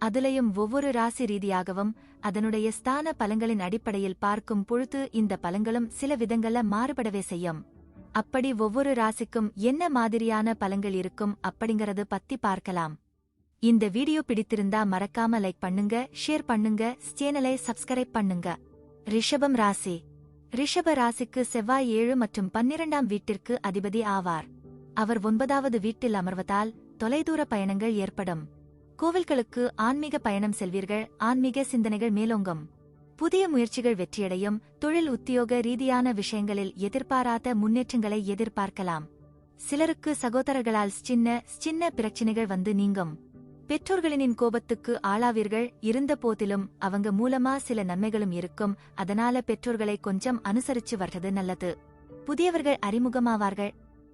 அதுலயும் ஒவ்வொரு ராசி ரீதியாகவும் அதனுடைய ஸ்தான பலங்களின் அடிப்படையில் பார்க்கும் பொழுது இந்த பலங்களும் சில விதங்கள்ல மாறுபடவே செய்யும். அப்படி ஒவ்வொரு ராசிக்கும் என்ன மாதிரியான பலங்கள் இருக்கும் அப்படிங்கறது பத்தி பார்க்கலாம். இந்த வீடியோ பிடித்திருந்தா மறக்காம லைக் பண்ணுங்க ஷேர் பண்ணுங்க சேனலை சப்ஸ்கிரைப் பண்ணுங்க. ரிஷபம் ராசி. ரிஷப ராசிக்கு செவ்வாய் ஏழு மற்றும் பன்னிரண்டாம் வீட்டிற்கு அதிபதி ஆவார். அவர் ஒன்பதாவது வீட்டில் அமர்வதால் தொலைதூர பயணங்கள் ஏற்படும். கோவில்களுக்கு ஆன்மீக பயணம் செல்வீர்கள். ஆன்மீக சிந்தனைகள் மேலோங்கும். புதிய முயற்சிகள் வெற்றியடையும். தொழில் உத்தியோக ரீதியான விஷயங்களில் எதிர்பாராத முன்னேற்றங்களை எதிர்பார்க்கலாம். சிலருக்கு சகோதரர்களால் சின்ன சின்ன பிரச்சினைகள் வந்து நீங்கும். பெற்றோர்களின் கோபத்துக்கு ஆளாவீர்கள். இருந்த போதிலும் அவங்க மூலமா சில நன்மைகளும் இருக்கும். அதனால பெற்றோர்களை கொஞ்சம் அனுசரிச்சு வர்றது நல்லது. புதியவர்கள் அறிமுகமாவார்கள்.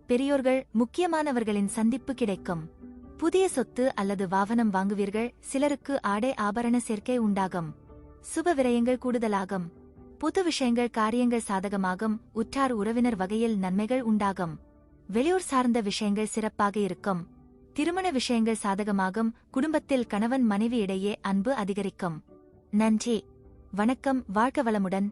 பெரியோர்கள் முக்கியமானவர்களின் சந்திப்பு கிடைக்கும். புதிய சொத்து அல்லது வாகனம் வாங்குவீர்கள் சிலருக்கு ஆடை ஆபரண சேர்க்கை உண்டாகும். சுப விரயங்கள் கூடுதலாகும். பொது விஷயங்கள் காரியங்கள் சாதகமாகும். உற்றார் உறவினர் வகையில் நன்மைகள் உண்டாகும். வெளியூர் சார்ந்த விஷயங்கள் சிறப்பாக இருக்கும். திருமண விஷயங்கள் சாதகமாகும். குடும்பத்தில் கணவன் மனைவி இடையே அன்பு அதிகரிக்கும். நன்றி. வணக்கம். வாழ்க வளமுடன்.